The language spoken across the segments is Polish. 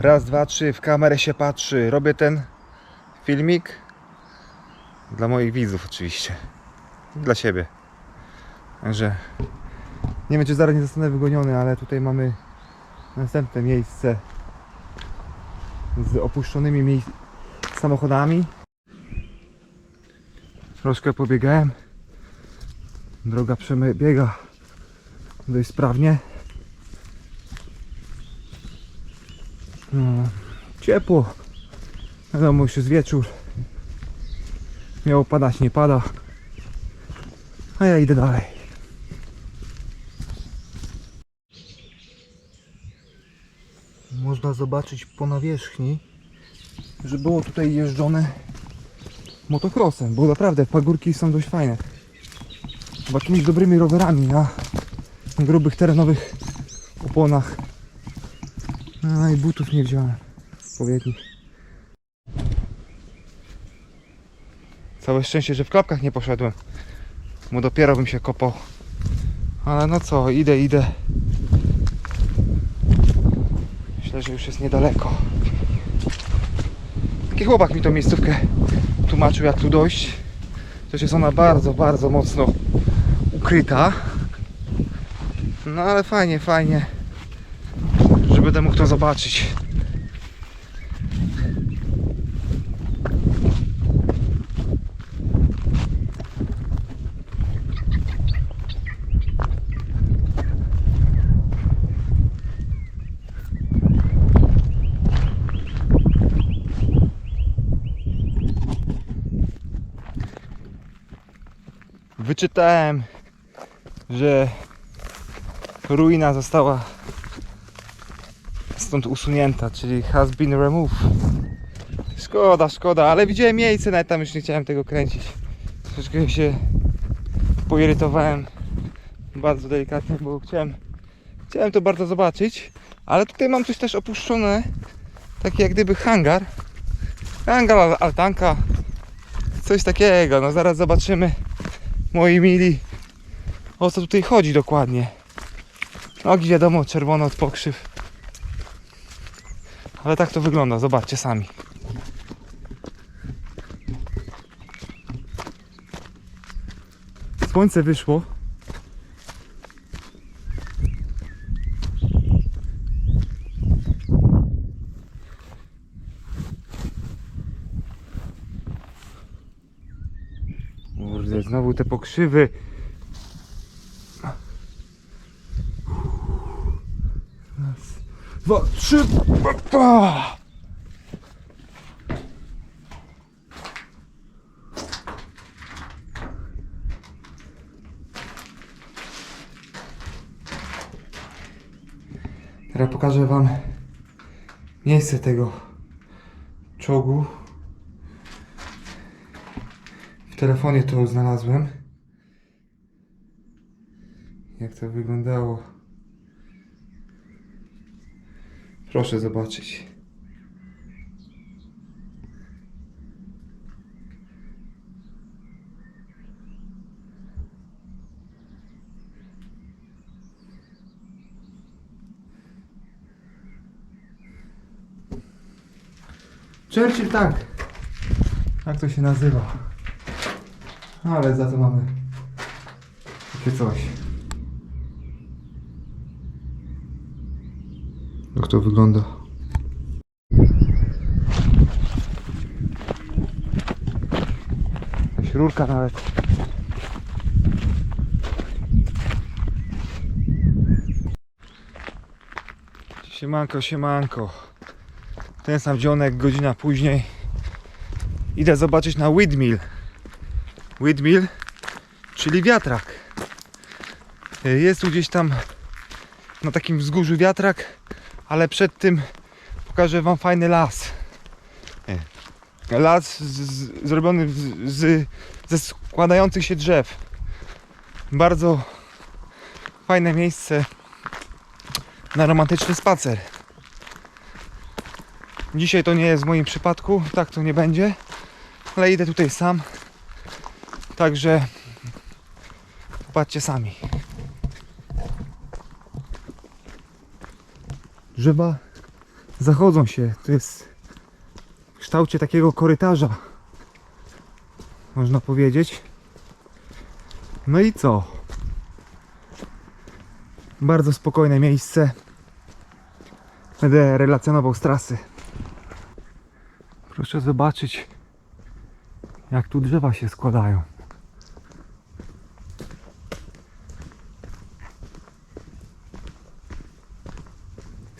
Raz, dwa, trzy, w kamerę się patrzy. Robię ten filmik dla moich widzów oczywiście. Dla siebie. Także nie wiem czy zaraz nie zostanę wygoniony, ale tutaj mamy następne miejsce z opuszczonymi mie- samochodami. Troszkę pobiegałem. Droga przebiega dość sprawnie. No, ciepło. Wiadomo, już jest wieczór. Miało padać, nie pada. A ja idę dalej. Można zobaczyć po nawierzchni, że było tutaj jeżdżone motocrossem, bo naprawdę pagórki są dość fajne. Chyba jakimiś dobrymi rowerami na grubych terenowych oponach. No i butów nie wziąłem odpowiednich. Całe szczęście, że w klapkach nie poszedłem. Bo dopiero bym się kopał. Ale no co, idę, idę. Myślę, że już jest niedaleko. Taki chłopak mi tą miejscówkę tłumaczył jak tu dojść. Też jest ona bardzo, bardzo mocno ukryta. No ale fajnie, fajnie. Będę mógł to zobaczyć. Wyczytałem, że ruina została stąd usunięta, czyli has been removed. Szkoda, szkoda, ale widziałem miejsce, nawet tam już nie chciałem tego kręcić. Troszeczkę się poirytowałem bardzo delikatnie, bo chciałem, chciałem to bardzo zobaczyć, ale tutaj mam coś też opuszczone, taki jak gdyby hangar. Hangar, al- altanka, coś takiego, no zaraz zobaczymy, moi mili, o co tutaj chodzi dokładnie. Nogi wiadomo, czerwone od pokrzyw. Ale tak to wygląda, zobaczcie sami. Słońce wyszło. Kurde, znowu te pokrzywy. Raz, dwa, trzy. Teraz pokażę Wam miejsce tego czołgu. W telefonie to znalazłem. Jak to wyglądało. Proszę zobaczyć. Churchill tak. Tak to się nazywa. Ale za to mamy takie coś. Jak to wygląda? Jakaś rurka nawet. Siemanko, siemanko. Ten sam dzionek, godzina później. Idę zobaczyć na windmill. Windmill, czyli wiatrak. Jest tu gdzieś tam na takim wzgórzu wiatrak, ale przed tym pokażę Wam fajny las. Nie. Las z, z, zrobiony z, z, ze składających się drzew. Bardzo fajne miejsce na romantyczny spacer. Dzisiaj to nie jest w moim przypadku, tak to nie będzie, ale idę tutaj sam. Także popatrzcie sami. Drzewa zachodzą się. To jest w kształcie takiego korytarza. Można powiedzieć. No i co? Bardzo spokojne miejsce. Będę relacjonował z trasy. Proszę zobaczyć, jak tu drzewa się składają.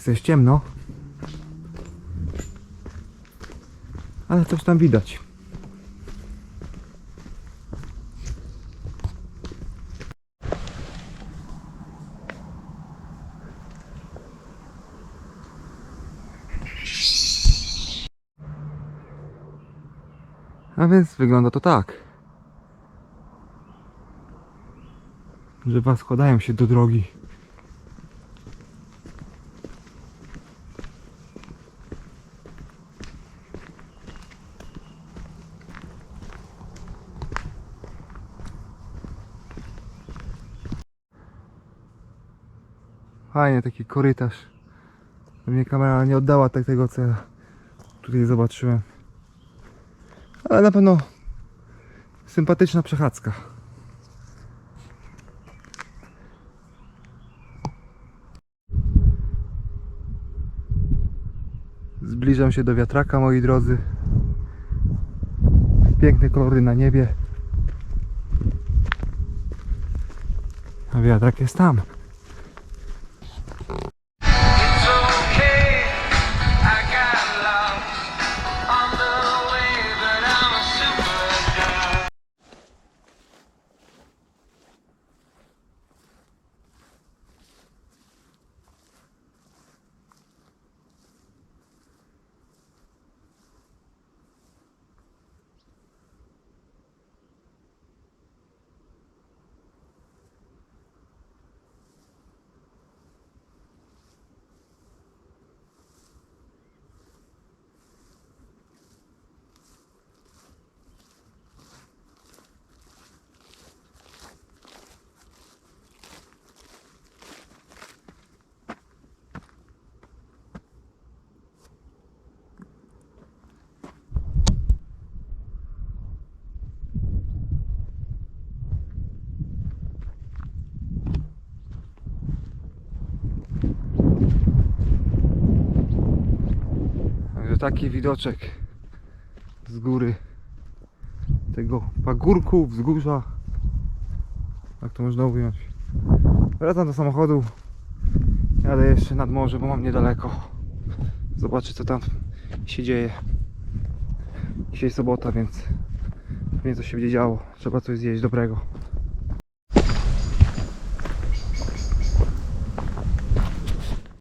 Jest ciemno. Ale coś tam widać. A więc wygląda to tak. Drzewa składają się do drogi. Fajnie, taki korytarz. Mnie kamera nie oddała tak tego, co ja tutaj zobaczyłem. Ale na pewno sympatyczna przechadzka. Zbliżam się do wiatraka, moi drodzy. Piękne kolory na niebie. A wiatrak jest tam. Taki widoczek z góry tego pagórku, wzgórza. Jak to można ująć? Wracam do samochodu. Jadę jeszcze nad morze, bo mam niedaleko. Zobaczę co tam się dzieje. Dzisiaj sobota, więc pewnie coś się będzie działo. Trzeba coś zjeść dobrego.